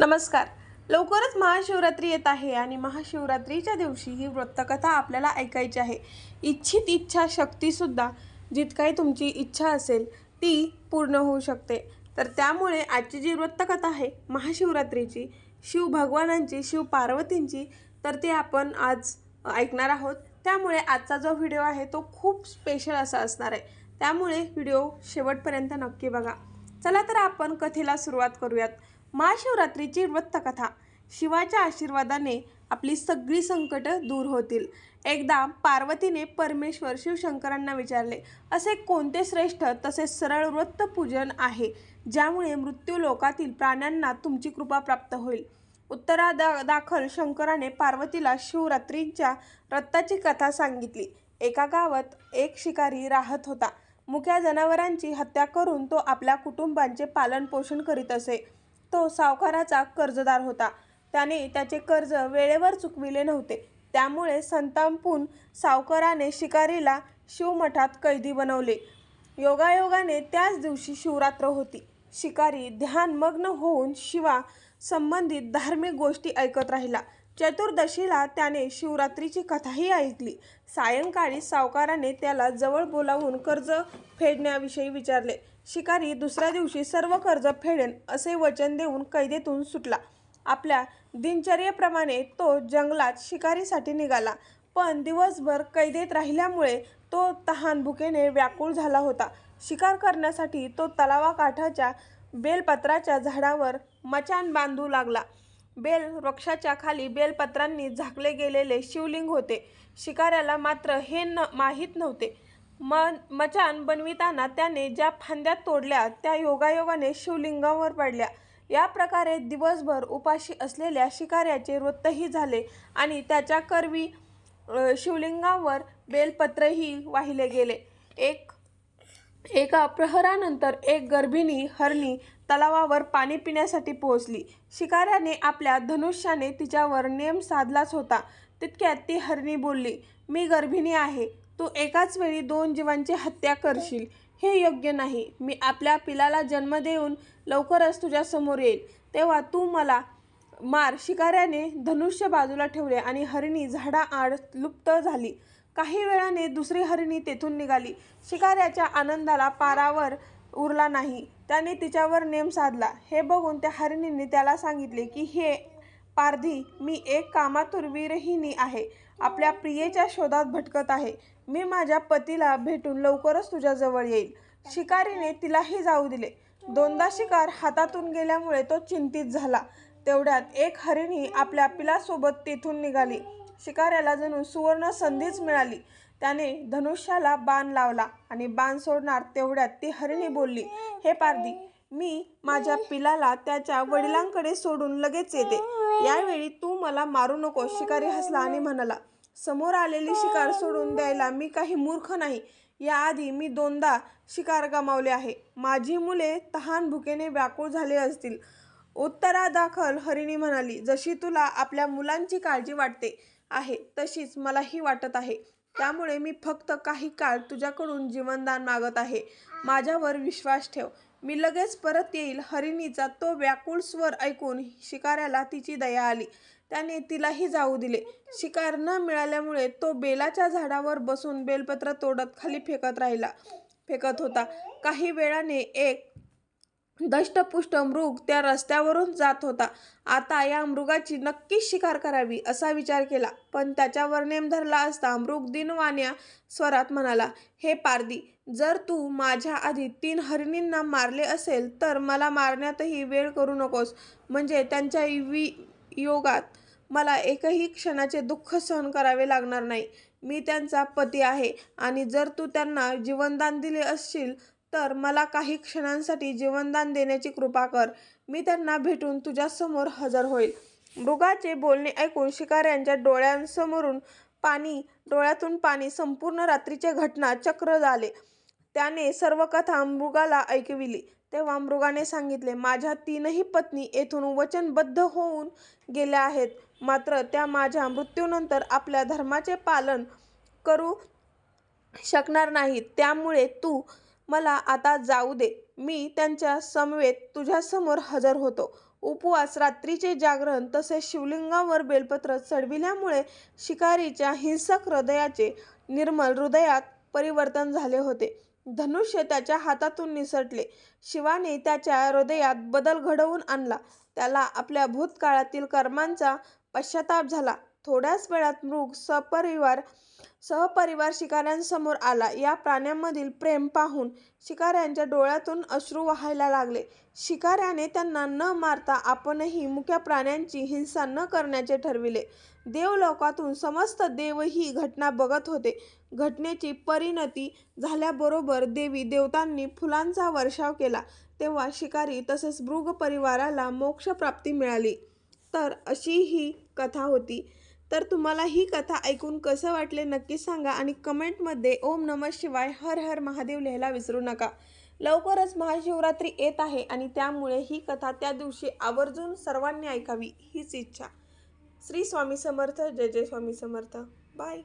नमस्कार. लवकरच महाशिवरात्री येत आहे आणि महाशिवरात्रीच्या दिवशी ही व्रतकथा आपल्याला ऐकायची आहे. इच्छित इच्छा शक्तीसुद्धा जितकाही तुमची इच्छा असेल ती पूर्ण होऊ शकते. तर त्यामुळे आजची जी व्रतकथा आहे महाशिवरात्रीची शिव भगवानांची शिव पार्वतींची तर ते आपण आज ऐकणार आहोत. त्यामुळे आजचा जो व्हिडिओ आहे तो खूप स्पेशल असा असणार आहे. त्यामुळे व्हिडिओ शेवटपर्यंत नक्की बघा. चला तर आपण कथेला सुरुवात करूयात. महाशिवरात्रीची व्रतकथा शिवाच्या आशीर्वादाने आपली सगळी संकटं दूर होतील. एकदा पार्वतीने परमेश्वर शिवशंकरांना विचारले असे कोणते श्रेष्ठ तसे सरळ व्रत पूजन आहे ज्यामुळे मृत्यू लोकातील प्राण्यांना तुमची कृपा प्राप्त होईल उत्तरादा दाखल शंकराने पार्वतीला शिवरात्रींच्या व्रताची कथा सांगितली. एका गावात एक शिकारी राहत होता. मुख्या जनावरांची हत्या करून तो आपल्या कुटुंबांचे पालनपोषण करीत असे. तो सावकाराचा कर्जदार होता. त्याने त्याचे कर्ज वेळेवर चुकविले नव्हते. त्यामुळे संतापून सावकाराने शिकारीला शिवमठात कैदी बनवले. योगायोगाने त्याच दिवशी शिवरात्र होती. शिकारी ध्यानमग्न होऊन शिवा संबंधित धार्मिक गोष्टी ऐकत राहिला. चतुर्दशीला त्याने शिवरात्रीची कथाही ऐकली. सायंकाळी सावकाराने त्याला जवळ बोलावून कर्ज फेडण्याविषयी विचारले. शिकारी दुसऱ्या दिवशी सर्व कर्ज फेडेन असे वचन देऊन कैदेतून सुटला. आपल्या दिनचर्येप्रमाणे तो जंगलात शिकारीसाठी निघाला. पण दिवसभर कैदेत राहिल्यामुळे तो तहान भुकेने व्याकुळ झाला होता. शिकार करण्यासाठी तो तलावाकाठाच्या बेलपत्राच्या झाडावर मचान बांधू लागला. बेल वृक्षाच्या खाली बेलपत्रांनी झाकले गेलेले शिवलिंग होते. शिकाऱ्याला मात्र हे न माहीत नव्हते. म मचान बनविताना त्याने ज्या फांद्या तोडल्या त्या योगायोगाने शिवलिंगावर पडल्या. या प्रकारे दिवसभर उपाशी असलेल्या शिकाऱ्याचे वृत्तही झाले आणि त्याच्या करवी शिवलिंगावर बेलपत्रही वाहिले गेले. एक एका प्रहरानंतर एक गर्भिणी हरणी तलावावर पाणी पिण्यासाठी पोहोचली. शिकाऱ्याने आपल्या धनुष्याने तिच्यावर नेम साधलाच होता. तितक्यात ती हरणी बोलली मी गर्भिणी आहे. तू एकाच वेळी दोन जीवांची हत्या करशील. हे योग्य नाही. मी आपल्या पिलाला जन्म देऊन लवकरच तुझ्या समोर येईल. तेव्हा तू मला मार. शिकाऱ्याने धनुष्य बाजूला ठेवले आणि हरिणी झाडाआड लुप्त झाली. काही वेळाने दुसरी हरिणी तेथून निघाली. शिकाऱ्याच्या आनंदाला पारावर उरला नाही. त्याने तिच्यावर नेम साधला. हे बघून त्या हरिणीने त्याला सांगितले की हे पारधी मी एक कामातुरविरहिणी आहे. आपल्या प्रियेच्या शोधात भटकत आहे. मी माझ्या पतीला भेटून लवकरच तुझ्याजवळ येईल. शिकारीने तिलाही जाऊ दिले. दोनदा शिकार हातातून गेल्यामुळे तो चिंतित झाला. तेवढ्यात एक हरिणी आपल्या पिलासोबत तेथून निघाली. शिकाऱ्याला जणू सुवर्ण संधीच मिळाली. त्याने धनुष्याला बाण लावला आणि बाण सोडणार तेवढ्यात ती हरिणी बोलली हे पारदी मी माझ्या पिलाला त्याच्या वडिलांकडे सोडून लगेच येते. यावेळी तू मला मारू नको शिकारी हसला आणि म्हणाला. समोर आलेली शिकार सोडून द्यायला मी काही मूर्ख नाही. याआधी मी दोनदा शिकार गमावले आहे. माझी मुले तहान भुकेने व्याकुळ झाले असतील. उत्तरादाखल हरिणी म्हणाली जशी तुला आपल्या मुलांची काळजी वाटते आहे तशीच मलाही वाटत आहे. त्यामुळे मी फक्त काही काळ तुझ्याकडून जीवनदान मागत आहे. माझ्यावर विश्वास ठेव. मी लगेच परत येईल. हरिणीचा तो व्याकुळ स्वर ऐकून शिकाऱ्याला तिची दया आली. त्याने तिलाही जाऊ दिले. शिकार न मिळाल्यामुळे तो बेलाच्या झाडावर बसून बेलपत्र तोडत खाली फेकत राहिला. फेकत होता. काही वेळाने एक दष्टपुष्ट मृग त्या रस्त्यावरून जात होता. आता या मृगाची नक्कीच शिकार करावी असा विचार केला. पण त्याच्यावर नेम धरला असता मृग दिनवान्या स्वरात म्हणाला हे पारदी जर तू माझ्या आधी तीन हरिणींना मारले असेल तर मला मारण्यातही वेळ करू नकोस. म्हणजे त्यांच्या वि योगात मला एकही क्षणाचे दुःख सहन करावे लागणार नाही. मी त्यांचा पती आहे आणि जर तू त्यांना जीवनदान दिले असशील तर मला काही क्षणांसाठी जीवनदान देण्याची कृपा कर. मी त्यांना भेटून तुझ्यासमोर हजर होईल. मृगाचे बोलणे ऐकून शिकाऱ्यांच्या डोळ्यांसमोरून पाणी डोळ्यातून पाणी संपूर्ण रात्रीचे घटना चक्र झाले. त्याने सर्व कथा मृगाला ऐकविली. तेव्हा मृगाने सांगितले माझ्या तीनही पत्नी येथून वचनबद्ध होऊन गेल्या आहेत. मात्र त्या माझ्या मृत्यूनंतर आपल्या धर्माचे पालन करू शकणार नाहीत. त्यामुळे तू मला आता जाऊ दे. मी त्यांच्या समवेत तुझ्यासमोर हजर होतो. उपवास रात्रीचे जागरण तसेच शिवलिंगावर बेलपत्र चढविल्यामुळे शिकारीच्या हिंसक हृदयाचे निर्मल हृदयात परिवर्तन झाले होते. धनुष्य त्याच्या हातातून निसटले. शिवाने त्याच्या हृदयात बदल घडवून आणला. त्याला आपल्या भूतकाळातील कर्मांचा पश्चाताप झाला. थोड्याच वेळात मृग सपरिवार सहपरिवार शिकाऱ्यांसमोर आला. या प्राण्यांमधील प्रेम पाहून शिकाऱ्यांच्या डोळ्यातून अश्रू वाहायला लागले. शिकाऱ्याने त्यांना न मारता आपणही मुक्या प्राण्यांची हिंसा न करण्याचे ठरविले. देवलोकातून समस्त देव ही घटना बघत होते. घटनेची परिणती झाल्याबरोबर देवी देवतांनी फुलांचा वर्षाव केला. तेव्हा शिकारी तसेच मृग परिवाराला मोक्षप्राप्ती मिळाली. तर अशी ही कथा होती. तर तुम्हाला ही कथा ऐकून कसं वाटले नक्की सांगा आणि कमेंटमध्ये ओम नमः शिवाय हर हर महादेव लिहायला विसरू नका. लवकरच महाशिवरात्री येत आहे आणि त्यामुळे ही कथा त्या दिवशी आवर्जून सर्वांनी ऐकावी हीच इच्छा. श्री स्वामी समर्थ जय जय स्वामी समर्थ. बाय.